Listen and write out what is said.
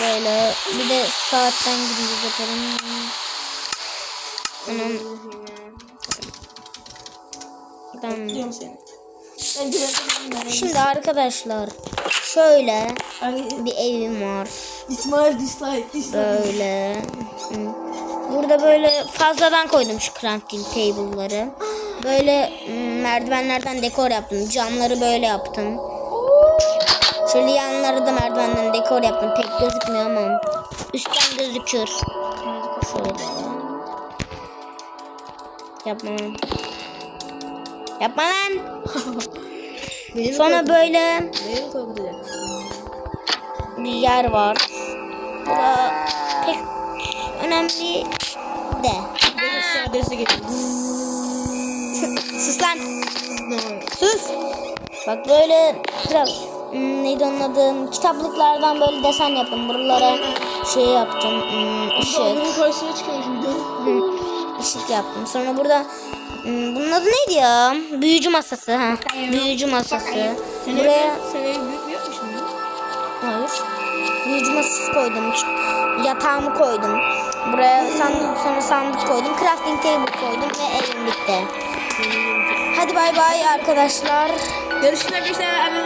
Böyle bir de saatten tamam. Diyorum seni. Ben Şimdi arkadaşlar şöyle bir evim var. İsmail dislike dislike. Böyle. Burada böyle fazladan koydum şu crafting table'ları. Böyle mm, merdivenlerden dekor yaptım. Camları böyle yaptım. Şöyle yanları da merdivenden dekor yaptım. Pek gözükmüyor ama üstten gözükür. Şöyle. Yapma lan. Yapma lan. Sonra böyle bir yer var. Bu da pek önemli de. Sus lan. Sus. Bak böyle kral hmm, neydi onun adı? Kitaplıklardan böyle desen yaptım. Buralara şey yaptım. Hmm, ışık. Onun karşısına çıkıyor şimdi. Hı, ışık yaptım. Sonra burada hmm, bunun adı neydi ya? Büyücü masası. Ha. Büyücü masası. Sen Buraya sen evi büyük mü yapmışsın? ya? Hayır. Büyücü masası koydum. Yatağımı koydum. Buraya sandık, sonra sandık koydum. Crafting table koydum ve evim bitti. Hadi bay bay arkadaşlar. Görüşürüz arkadaşlar.